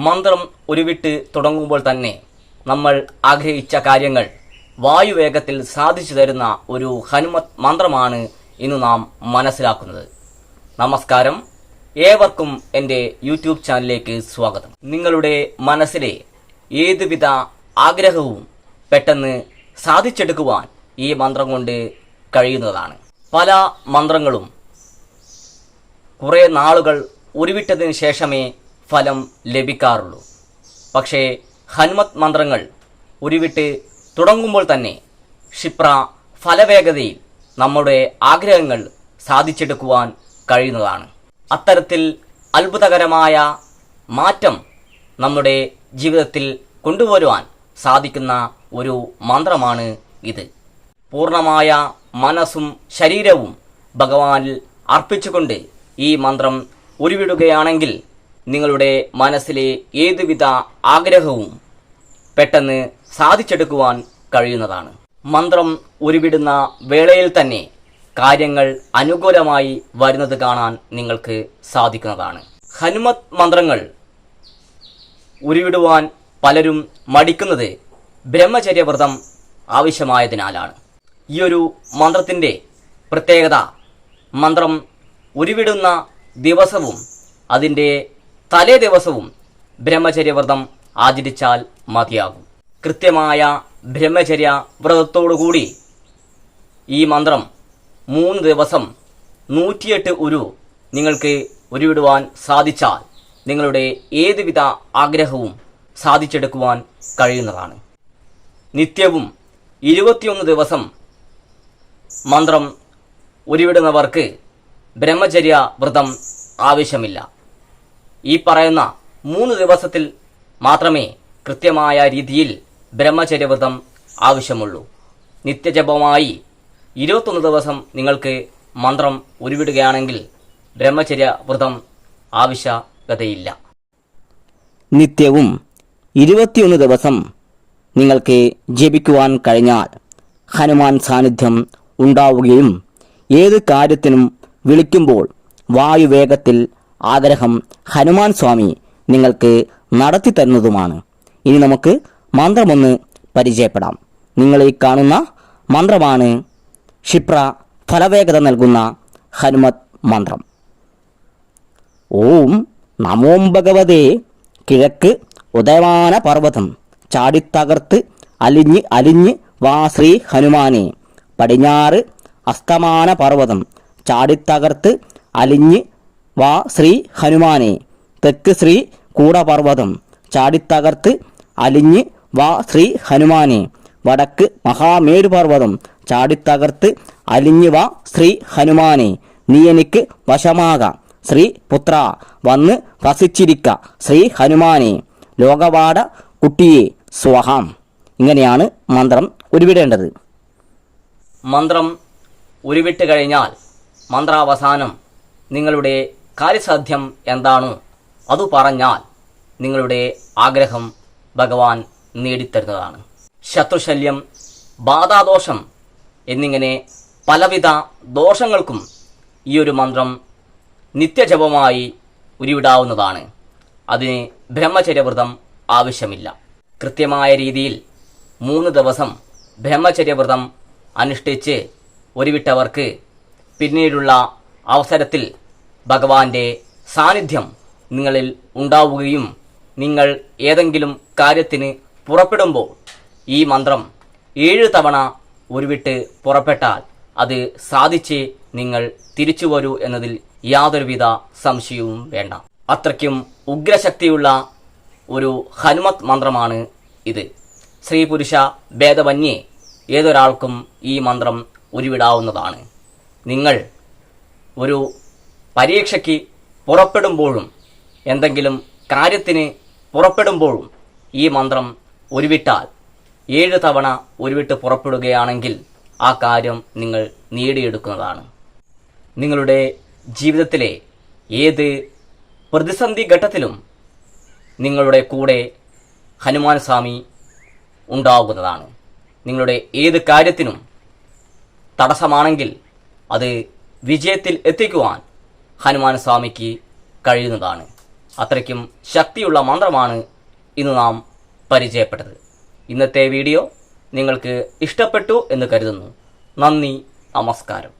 മന്ത്രം ഉരുവിട്ട് തുടങ്ങുമ്പോൾ തന്നെ നമ്മൾ ആഗ്രഹിച്ച കാര്യങ്ങൾ വായുവേഗത്തിൽ സാധിച്ചു തരുന്ന ഒരു ഹനുമത് മന്ത്രമാണ് ഇന്ന് നാം മനസ്സിലാക്കുന്നത്. നമസ്കാരം. ഏവർക്കും എന്റെ യൂട്യൂബ് ചാനലിലേക്ക് സ്വാഗതം. നിങ്ങളുടെ മനസ്സിലെ ഏതുവിധ ആഗ്രഹവും പെട്ടെന്ന് സാധിച്ചെടുക്കുവാൻ ഈ മന്ത്രം കൊണ്ട് കഴിയുന്നതാണ്. പല മന്ത്രങ്ങളും കുറേ നാളുകൾ ഉരുവിട്ടതിന് ശേഷമേ ഫലം ലഭിക്കാറുള്ളൂ. പക്ഷേ ഹനുമത് മന്ത്രങ്ങൾ ഉരുവിട്ട് തുടങ്ങുമ്പോൾ തന്നെ ക്ഷിപ്ര ഫലവേഗതയിൽ നമ്മുടെ ആഗ്രഹങ്ങൾ സാധിച്ചെടുക്കുവാൻ കഴിയുന്നതാണ്. അത്തരത്തിൽ അത്ഭുതകരമായ മാറ്റം നമ്മുടെ ജീവിതത്തിൽ കൊണ്ടുവരുവാൻ സാധിക്കുന്ന ഒരു മന്ത്രമാണ് ഇത്. പൂർണമായ മനസ്സും ശരീരവും ഭഗവാനിൽ അർപ്പിച്ചുകൊണ്ട് ഈ മന്ത്രം ഉരുവിടുകയാണെങ്കിൽ നിങ്ങളുടെ മനസ്സിലെ ഏതുവിധ ആഗ്രഹവും പെട്ടെന്ന് സാധിച്ചെടുക്കുവാൻ കഴിയുന്നതാണ്. മന്ത്രം ഉരുവിടുന്ന വേളയിൽ തന്നെ കാര്യങ്ങൾ അനുകൂലമായി വരുന്നത് കാണാൻ നിങ്ങൾക്ക് സാധിക്കുന്നതാണ്. ഹനുമത് മന്ത്രങ്ങൾ ഉരുവിടുവാൻ പലരും മടിക്കുന്നത് ബ്രഹ്മചര്യവ്രതം ആവശ്യമായതിനാലാണ്. ഈ ഒരു മന്ത്രത്തിന്റെ പ്രത്യേകത മന്ത്രം ഉരുവിടുന്ന ദിവസവും അതിന്റെ തലേ ദിവസവും ബ്രഹ്മചര്യവ്രതം ആചരിച്ചാൽ മതിയാകും. കൃത്യമായ ബ്രഹ്മചര്യ വ്രതത്തോടുകൂടി ഈ മന്ത്രം മൂന്ന് ദിവസം നൂറ്റിയെട്ട് ഉരു നിങ്ങൾക്ക് ഉരുവിടുവാൻ സാധിച്ചാൽ നിങ്ങളുടെ ഏതുവിധ ആഗ്രഹവും സാധിച്ചെടുക്കുവാൻ കഴിയുന്നതാണ്. നിത്യവും ഇരുപത്തിയൊന്ന് ദിവസം മന്ത്രം ഉരുവിടുന്നവർക്ക് ബ്രഹ്മചര്യ വ്രതം ആവശ്യമില്ല. ഈ പറയുന്ന മൂന്ന് ദിവസത്തിൽ മാത്രമേ കൃത്യമായ രീതിയിൽ ബ്രഹ്മചര്യവ്രതം ആവശ്യമുള്ളൂ. നിത്യജപമായി ഇരുപത്തൊന്ന് ദിവസം നിങ്ങൾക്ക് മന്ത്രം ഉരുവിടുകയാണെങ്കിൽ ബ്രഹ്മചര്യ വ്രതം ആവശ്യകതയില്ല. നിത്യവും ഇരുപത്തിയൊന്ന് ദിവസം നിങ്ങൾക്ക് ജപിക്കുവാൻ കഴിഞ്ഞാൽ ഹനുമാൻ സാന്നിധ്യം ഉണ്ടാവുകയും ഏത് കാര്യത്തിനും വിളിക്കുമ്പോൾ വായുവേഗത്തിൽ ആഗ്രഹം ഹനുമാൻ സ്വാമി നിങ്ങൾക്ക് നടത്തി തരുന്നതുമാണ്. ഇനി നമുക്ക് മന്ത്രമൊന്ന് പരിചയപ്പെടാം. നിങ്ങൾ ഈ കാണുന്ന മന്ത്രമാണ് ക്ഷിപ്ര ഫലവേഗത നൽകുന്ന ഹനുമത് മന്ത്രം. ഓം നമോം ഭഗവതേ. കിഴക്ക് ഉദയമാന പർവതം. ചാടിത്തകർത്ത് അലിഞ്ഞ് അലിഞ്ഞ് വാ ശ്രീ ഹനുമാനെ. പടിഞ്ഞാറ് അസ്തമാന പർവതം. ചാടിത്തകർത്ത് അലിഞ്ഞ് വാ ശ്രീ ഹനുമാനെ. തെക്ക് ശ്രീ കൂടപർവതം. ചാടിത്തകർത്ത് അലിഞ്ഞ് വാ ശ്രീ ഹനുമാനെ. വടക്ക് മഹാമേരുപർവതം ചാടിത്തകർത്ത് അലിഞ്ഞ് വാ ശ്രീ ഹനുമാനെ. നീ എനിക്ക് വശമാകാം. ശ്രീ പുത്ര വന്ന് വസിച്ചിരിക്ക. ശ്രീ ഹനുമാനെ. ലോകവാട കുട്ടിയെ സ്വഹാം. ഇങ്ങനെയാണ് മന്ത്രം ഉരുവിടേണ്ടത്. മന്ത്രം ഉരുവിട്ട് കഴിഞ്ഞാൽ മന്ത്രാവസാനം നിങ്ങളുടെ കാര്യസാധ്യം എന്താണ്? അതു പറഞ്ഞാൽ നിങ്ങളുടെ ആഗ്രഹം ഭഗവാൻ നേടിത്തരുന്നതാണ്. ശത്രുശല്യം ബാധാദോഷം എന്നിങ്ങനെ പലവിധ ദോഷങ്ങൾക്കും ഈ ഒരു മന്ത്രം നിത്യജപമായി ഉരുവിടാവുന്നതാണ്. അതിന് ബ്രഹ്മചര്യവ്രതം ആവശ്യമില്ല. കൃത്യമായ രീതിയിൽ മൂന്ന് ദിവസം ബ്രഹ്മചര്യവ്രതം അനുഷ്ഠിച്ച് ഒരുവിട്ടവർക്ക് പിന്നീടുള്ള അവസരത്തിൽ ഭഗവാന്റെ സാന്നിധ്യം നിങ്ങളിൽ ഉണ്ടാവുകയും നിങ്ങൾ ഏതെങ്കിലും കാര്യത്തിന് പുറപ്പെടുമ്പോൾ ഈ മന്ത്രം ഏഴ് തവണ ഉരുവിട്ട് പുറപ്പെട്ടാൽ അത് സാധിച്ച് നിങ്ങൾ തിരിച്ചു വരൂ എന്നതിൽ യാതൊരുവിധ സംശയവും വേണ്ട. അത്രയ്ക്കും ഉഗ്രശക്തിയുള്ള ഒരു ഹനുമത് മന്ത്രമാണ് ഇത്. സ്ത്രീ പുരുഷ ഭേദമന്യേ ഏതൊരാൾക്കും ഈ മന്ത്രം ഉരുവിടാവുന്നതാണ്. നിങ്ങൾ ഒരു പരീക്ഷയ്ക്ക് പുറപ്പെടുമ്പോഴും എന്തെങ്കിലും കാര്യത്തിന് പുറപ്പെടുമ്പോഴും ഈ മന്ത്രം ഒരുവിട്ടാൽ ഏഴ് തവണ ഒരുവിട്ട് പുറപ്പെടുകയാണെങ്കിൽ ആ കാര്യം നിങ്ങൾ നേടിയെടുക്കുന്നതാണ്. നിങ്ങളുടെ ജീവിതത്തിലെ ഏത് പ്രതിസന്ധി ഘട്ടത്തിലും നിങ്ങളുടെ കൂടെ ഹനുമാൻ സ്വാമി ഉണ്ടാകുന്നതാണ്. നിങ്ങളുടെ ഏത് കാര്യത്തിനും തടസ്സമാണെങ്കിൽ അത് വിജയത്തിൽ എത്തിക്കുവാൻ ഹനുമാൻ സ്വാമിക്ക് കഴിയുന്നതാണ്. അത്രയ്ക്കും ശക്തിയുള്ള മന്ത്രമാണ് ഇന്ന് നാം പരിചയപ്പെട്ടത്. ഇന്നത്തെ വീഡിയോ നിങ്ങൾക്ക് ഇഷ്ടപ്പെട്ടു എന്ന് കരുതുന്നു. നന്ദി നമസ്കാരം.